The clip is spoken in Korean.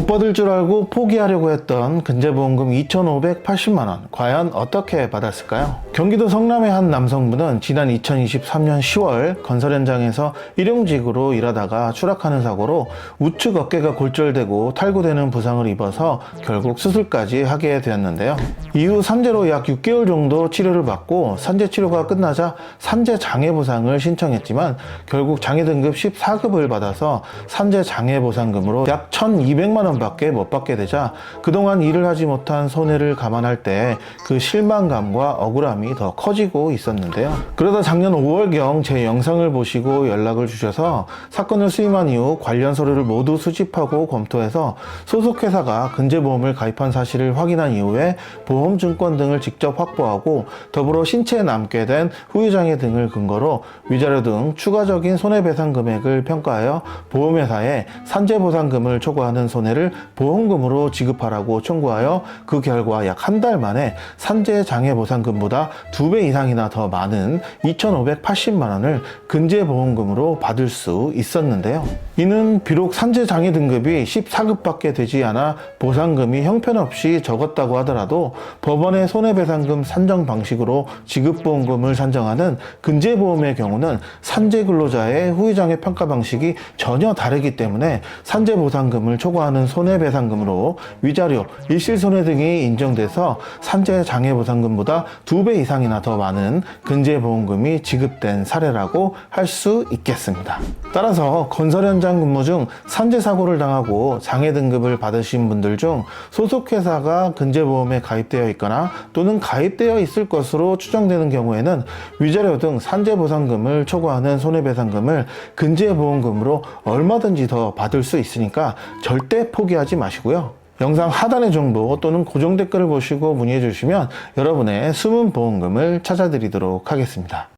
못 받을 줄 알고 포기하려고 했던 근제보험금 2,580만원. 과연 어떻게 받았을까요? 경기도 성남의 한 남성분은 지난 2023년 10월 건설 현장에서 일용직으로 일하다가 추락하는 사고로 우측 어깨가 골절되고 탈구되는 부상을 입어서 결국 수술까지 하게 되었는데요. 이후 산재로 약 6개월 정도 치료를 받고 산재 치료가 끝나자 산재 장애 보상을 신청했지만 결국 장애 등급 14급을 받아서 산재 장애 보상금으로 약 1,200만 원 밖에 못 받게 되자 그동안 일을 하지 못한 손해를 감안할 때 그 실망감과 억울함이 더 커지고 있었는데요. 그러다 작년 5월경 제 영상을 보시고 연락을 주셔서 사건을 수임한 이후 관련 서류를 모두 수집하고 검토해서 소속 회사가 근제보험을 가입한 사실을 확인한 이후에 보험증권 등을 직접 확보하고 더불어 신체에 남게 된 후유장애 등을 근거로 위자료 등 추가적인 손해배상 금액을 평가하여 보험회사에 산재보상금을 초과하는 손해를 보험금으로 지급하라고 청구하여 그 결과 약 한 달 만에 산재 장애 보상금보다 두 배 이상이나 더 많은 2,580만 원을 근제 보험금으로 받을 수 있었는데요. 이는 비록 산재 장애 등급이 14급밖에 되지 않아 보상금이 형편없이 적었다고 하더라도 법원의 손해배상금 산정 방식으로 지급보험금을 산정하는 근제보험의 경우는 산재 근로자의 후유장애 평가 방식이 전혀 다르기 때문에 산재 보상금을 초과하는 손해배상금으로 위자료, 일실손해 등이 인정돼서 산재 장애 보상금보다 두 배 이상이나 더 많은 근제 보험금이 지급된 사례라고 할 수 있겠습니다. 따라서 건설 현장 근무 중 산재 사고를 당하고 장애 등급을 받으신 분들 중 소속 회사가 근제 보험에 가입되어 있거나 또는 가입되어 있을 것으로 추정되는 경우에는 위자료 등 산재 보상금을 초과하는 손해배상금을 근제 보험금으로 얼마든지 더 받을 수 있으니까 포기하지 마시고요. 영상 하단의 정보 또는 고정 댓글을 보시고 문의해 주시면 여러분의 숨은 보험금을 찾아드리도록 하겠습니다.